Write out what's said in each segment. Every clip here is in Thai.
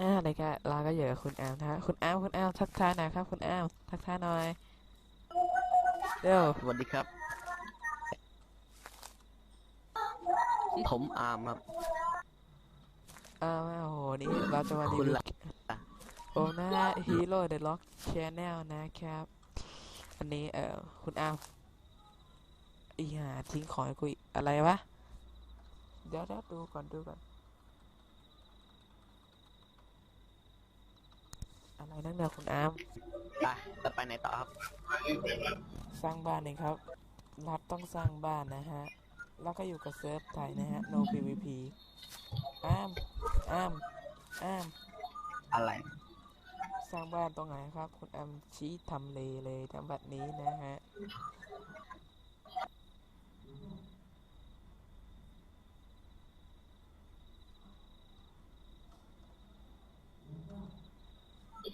อ่าอะไรก็เราก็อยู่กับคุณแอมนะฮะคุณแอมคุณแอมทักทายหน่อยครับคุณแอมทักทายหน่อยเร็วสวัสดีครับ ผมอาร์มครับอ้าวโอ้โหนี่เราจะมารีคุณวิวล่ะผมนะฮะฮีโร่เดอะล็อกชแนลนะครับ อันนี้เอ่อคุณแอมอีหาทิ้งของให้กูอีกอะไรวะเดี๋ยวเดี๋ยวดูก่อนดูก่อน อะไรนั่นเนี่ยคุณแอมไปจะไปไหนต่อครับ สร้างบ้านเองครับรัฐต้องสร้างบ้านนะฮะ แล้วก็อยู่กับเซิร์ฟไทยนะฮะ no pvp อ้ามอ้ามอ้ามอะไร สร้างบ้านตรงไหนครับ คุณแอมชี้ทำเลเลยทำแบบนี้นะฮะ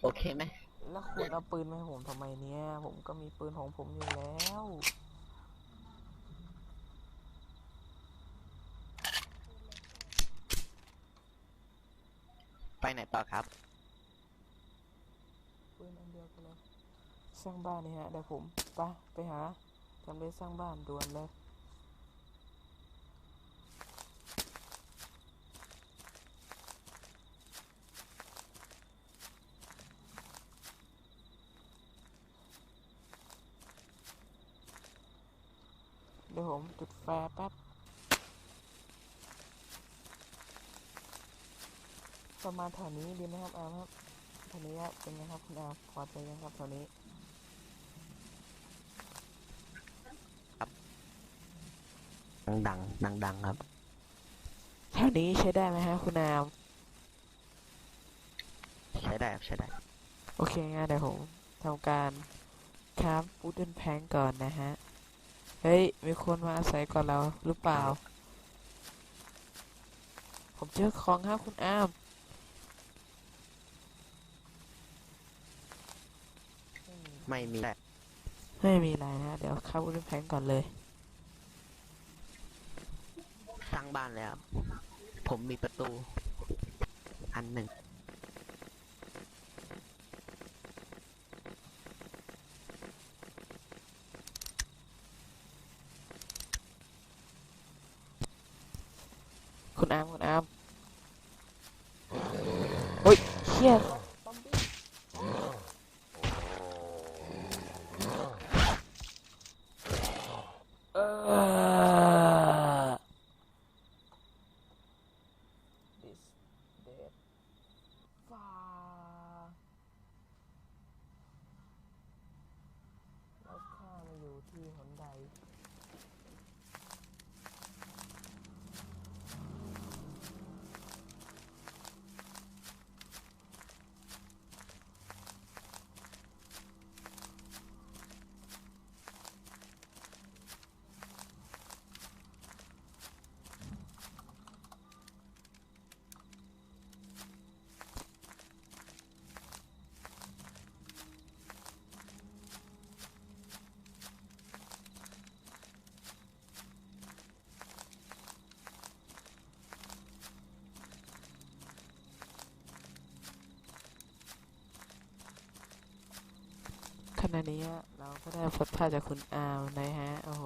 โอเคไหมแล้วคุณเอาปืนมาให้ผมทำไมเนี่ย ผมก็มีปืนของผมอยู่แล้วไปไหนต่อครับ ปืนอันเดียวกันเลย สร้างบ้านนี่ฮะเดี๋ยวผมไปไปหาทำเลสร้างบ้านด่วนเลย ดี๋ยวผมจุดแฟร์แป๊บ ประมาณแถวนี้ดีไหมครับอาร์มครับแถวนี้ครับเป็นไงครับคุณอาร์มพอใจยังครับแถวนี้ดังดังดังดังๆครับ แถวนี้ใช้ได้ไหมฮะคุณอาร์มใช้ได้ครับใช้ได้ โอเคงั้นเดี๋ยวผมทำการครับปูดเดินแพงก่อนนะฮะ เฮ้ย มีคนมาอาศัยก่อนเราหรือเปล่า ผมเจอของครับคุณอาร์มไม่มีแต่ไม่มีอะไรนะ เดี๋ยวเข้าปูดเดินแพงก่อนเลย สร้างบ้านแล้ว ผมมีประตู อันหนึ่ง คุณอาร์มคุณอาร์มเฮ้ยเชี่ยเออ This dead far เราข้ามาอยู่ที่หนใด ณะนี้เราก็ได้พบภาพจากคุณอาวนะฮะ โอ้โห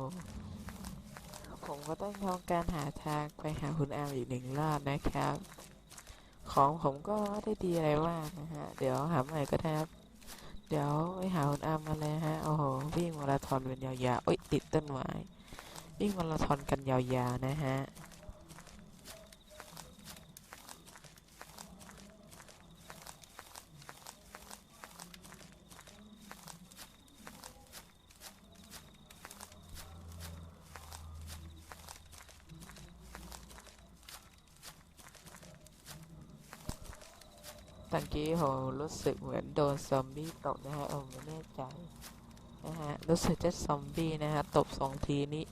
ผมก็ต้องทำการหาทางไปหาคุณอาวอีกหนึ่งรอบนะครับ ของผมก็ได้ดีอะไรมานะฮะ เดี๋ยวหาใหม่ก็ได้ครับ เดี๋ยวไปหาคุณอาวมาเลยฮะ โอ้โห วิ่งมาราธอนเป็นยาวๆเอ้ยติดต้นไม้ วิ่งมาราธอนกันยาวๆนะฮะ ตะกี้ผมรู้สึกเหมือนโดนซอมบี้ตบนะฮะผมไม่แน่ใจนะฮะรู้สึกจะซอมบี้นะฮะตบสองทีนี้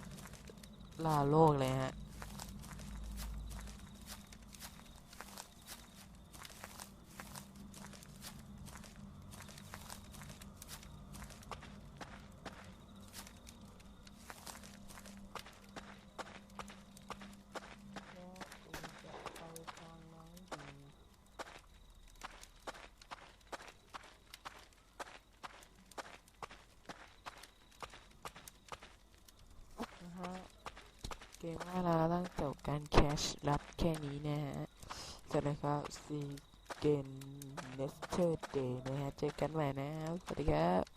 ลาโลกเลยฮะ แล้วคุณจะไปทางไหนดี เกมว่าเราต้องจบการแคชรับแค่นี้นะฮะสวัสดีครับซีเกนเนสเตอร์เดย์นะฮะ เจอกันใหม่นะครับ สวัสดีครับ